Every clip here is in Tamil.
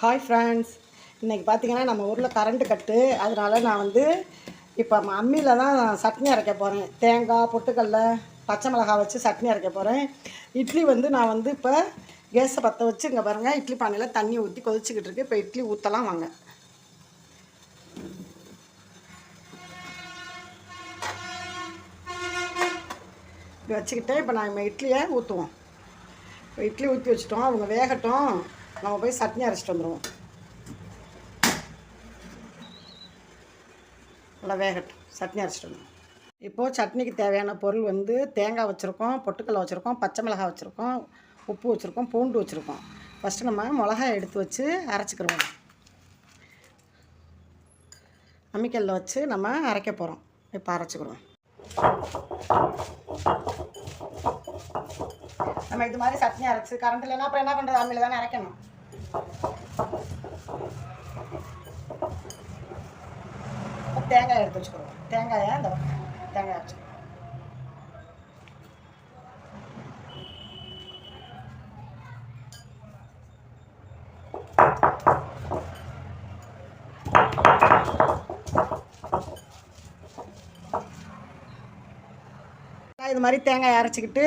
ஹாய் ஃப்ரெண்ட்ஸ் இன்றைக்கி பார்த்தீங்கன்னா நம்ம ஊரில் கரண்ட்டு கட்டு அதனால நான் வந்து இப்போ அம்மியில் தான் சட்னி அரைக்க போகிறேன் தேங்காய் பொட்டுக்கடல பச்சை மிளகாய் வச்சு சட்னி அரைக்க போகிறேன் இட்லி வந்து நான் வந்து இப்போ கேஸை பற்ற வச்சு இங்கே பாருங்கள் இட்லி பானையில் தண்ணி ஊற்றி கொதிச்சுக்கிட்டு இருக்கு. இப்போ இட்லி ஊற்றலாம் வாங்க. இப்படி வச்சுக்கிட்டேன் இப்போ நான் இட்லியை ஊற்றுவோம் இப்போ இட்லி ஊற்றி வச்சுட்டோம். அவங்க வேகட்டும். நம்ம போய் சட்னி அரைச்சிட்டு வந்துடுவோம் நல்லா வேகட்டும். சட்னி அரைச்சிட்டு வந்துடுவோம் இப்போது சட்னிக்கு தேவையான பொருள் வந்து தேங்காய் வச்சுருக்கோம் பொட்டுக்கடலை வச்சுருக்கோம் பச்சை மிளகாய் வச்சுருக்கோம் உப்பு வச்சுருக்கோம் பூண்டு வச்சுருக்கோம். ஃபஸ்ட்டு நம்ம மிளகாய் எடுத்து வச்சு அரைச்சிக்கிடுவோம் அம்மிக்கல்லில் வச்சு நம்ம அரைக்க போகிறோம் இப்போ அரைச்சிக்கிறோம் நம்ம இது மாதிரி சட்னி அரைச்சு கரண்ட் இல்லைன்னா அப்புறம் என்ன பண்ணுறது அம்மியில் தானே அரைக்கணும். தேங்காய் எடுத்து வச்சுக்கிறோம் தேங்காயை இந்த தேங்காய் அரைச்சு. இது மாதிரி தேங்காய் அரைச்சிக்கிட்டு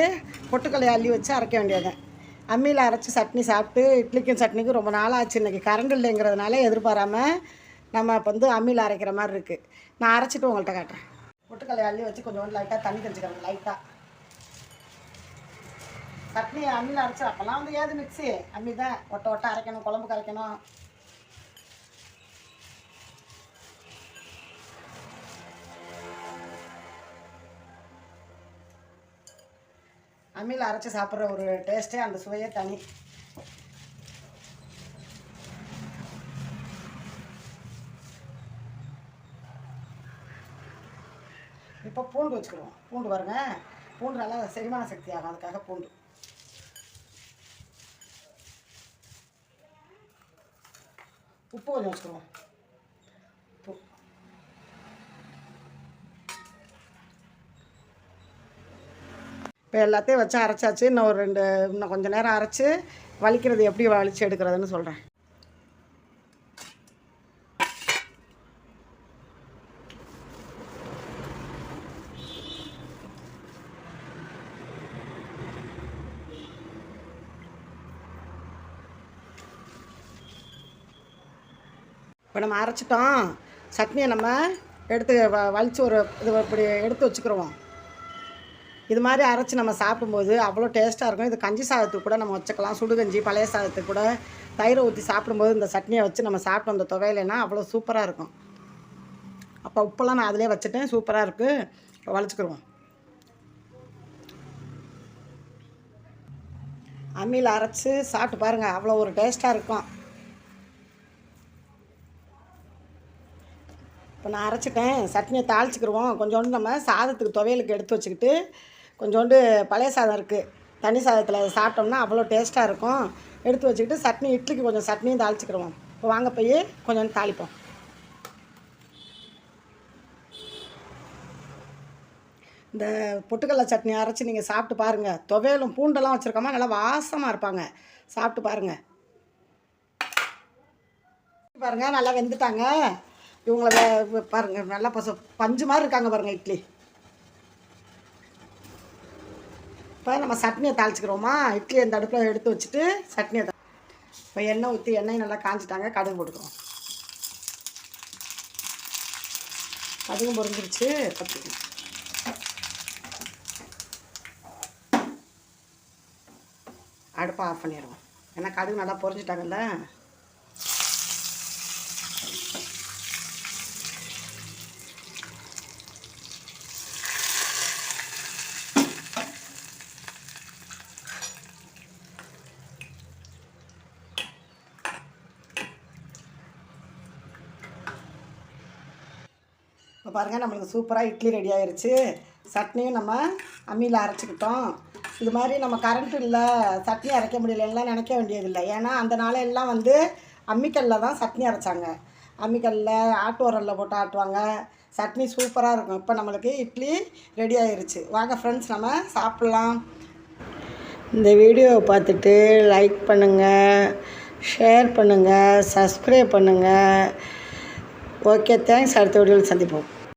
பொட்டுக்கல்லையை அள்ளி வச்சு அரைக்க வேண்டியது அம்மியில் அரைச்சி சட்னி சாப்பிட்டு இட்லிக்கும் சட்னிக்கும் ரொம்ப நாள் ஆச்சு இன்றைக்கி கரண்ட் இல்லைங்கிறதுனால எதிர்பாராமல் நம்ம இப்போ வந்து அம்மியில் அரைக்கிற மாதிரி இருக்குது நான் அரைச்சிட்டு உங்கள்கிட்ட காட்டுறேன். பொட்டுக்கலையை அள்ளி வச்சு கொஞ்சம் லைட்டாக தண்ணி தெரிஞ்சுக்கிறேன் லைட்டாக சட்னி அம்மியில் அரைச்சி அப்போல்லாம் வந்து ஏது மிக்ஸி அம்மி தான் ஒட்ட ஒட்ட அரைக்கணும் குழம்பு கரைக்கணும். அம்மியில் அரைச்சி சாப்பிட்ற ஒரு டேஸ்ட்டே அந்த சுவையே தனி. இப்போ பூண்டு வச்சுக்கிடுவோம். பூண்டு பாருங்க. பூண்டு நல்லா செரிமான சக்தி ஆகும். அதுக்காக பூண்டு. உப்பு கொஞ்சம் வச்சுக்கிடுவோம். இப்போ எல்லாத்தையும் வச்சு அரைச்சாச்சு. இன்னும் ஒரு ரெண்டு இன்னும் கொஞ்சம் நேரம் அரைச்சி வலிக்கிறது எப்படி வலிச்சு எடுக்கிறதுன்னு சொல்கிறேன் இப்போ நம்ம அரைச்சிட்டோம். சட்னியை நம்ம எடுத்து வ வலித்து ஒரு இது இப்படி எடுத்து வச்சுக்கிடுவோம் இது மாதிரி அரைச்சி நம்ம சாப்பிடும்போது அவ்வளோ டேஸ்ட்டாக இருக்கும். இது கஞ்சி சாதத்துக்கு கூட நம்ம வச்சுக்கலாம். சுடுகஞ்சி பழைய சாதத்துக்கு கூட தயிரை ஊற்றி சாப்பிடும்போது இந்த சட்னியை வச்சு நம்ம சாப்பிட்டோம். அந்த துவையிலனா அவ்வளோ சூப்பராக இருக்கும். அப்போ உப்பெல்லாம் நான் அதிலே வச்சுட்டேன். சூப்பராக இருக்குது இப்போ அம்மியில் அரைச்சி சாப்பிட்டு பாருங்கள் அவ்வளோ ஒரு டேஸ்ட்டாக இருக்கும். இப்போ நான் அரைச்சிட்டேன். சட்னியை தாளிச்சிக்கிடுவோம் கொஞ்சோண்டு நம்ம சாதத்துக்கு துவையலுக்கு எடுத்து வச்சுக்கிட்டு கொஞ்சோண்டு பழைய சாதம் இருக்குது தனி சாதத்தில் சாப்பிட்டோம்னா அவ்வளோ டேஸ்ட்டாக இருக்கும். எடுத்து வச்சுக்கிட்டு சட்னி இட்லிக்கு கொஞ்சம் சட்னியும் தாளிச்சுக்கிடுவோம். இப்போ வாங்க போய் கொஞ்சோண்டு தாளிப்போம். இந்த பொட்டுக்கடலை சட்னி அரைச்சி நீங்கள் சாப்பிட்டு பாருங்கள் துவையலும் பூண்டெல்லாம் வச்சுருக்கோமா நல்லா வாசமாக இருப்பாங்க. சாப்பிட்டு பாருங்கள் பாருங்கள் நல்லா வெந்துட்டாங்க. இவங்கள பாருங்கள் நல்லா பசு பஞ்சு மாதிரி இருக்காங்க பாருங்கள் இட்லி. இப்போ நம்ம சட்னியை தாளிச்சிக்கிறோமா? இட்லி அந்த அடுப்பில் எடுத்து வச்சுட்டு சட்னியை தா இப்போ எண்ணெய் ஊற்றி எண்ணெய் நல்லா காஞ்சிட்டாங்க கடுகு போட்டுக்கிறோம் கடுகு பொறிஞ்சிருச்சு பத்து அடுப்பை ஆஃப் பண்ணிடுவோம். ஏன்னா கடுகு நல்லா பொரிஞ்சிட்டாங்கல்ல? இப்போ பாருங்கள் நம்மளுக்கு சூப்பராக இட்லி ரெடி ஆயிடுச்சு சட்னியும் நம்ம அம்மியில் அரைச்சிக்கிட்டோம். இது மாதிரி நம்ம கரண்ட் இல்லை சட்னி அரைக்க முடியலலாம் நினைக்க வேண்டியதில்லை. ஏன்னா அந்த நாளையெல்லாம் வந்து அம்மிக்கல்ல தான் சட்னி அரைச்சாங்க. அம்மிக்கல்லில் ஆட்டு உரலில் போட்டு ஆட்டுவாங்க. சட்னி சூப்பராக இருக்கும். இப்போ நம்மளுக்கு இட்லி ரெடி ஆயிருச்சு. வாங்க ஃப்ரெண்ட்ஸ் நம்ம சாப்பிட்லாம். இந்த வீடியோவை பார்த்துட்டு லைக் பண்ணுங்கள் ஷேர் பண்ணுங்கள் சப்ஸ்கிரைப் பண்ணுங்கள் ஓகே தேங்க்ஸ் அடுத்த வீடியோவில் சந்திப்போம்.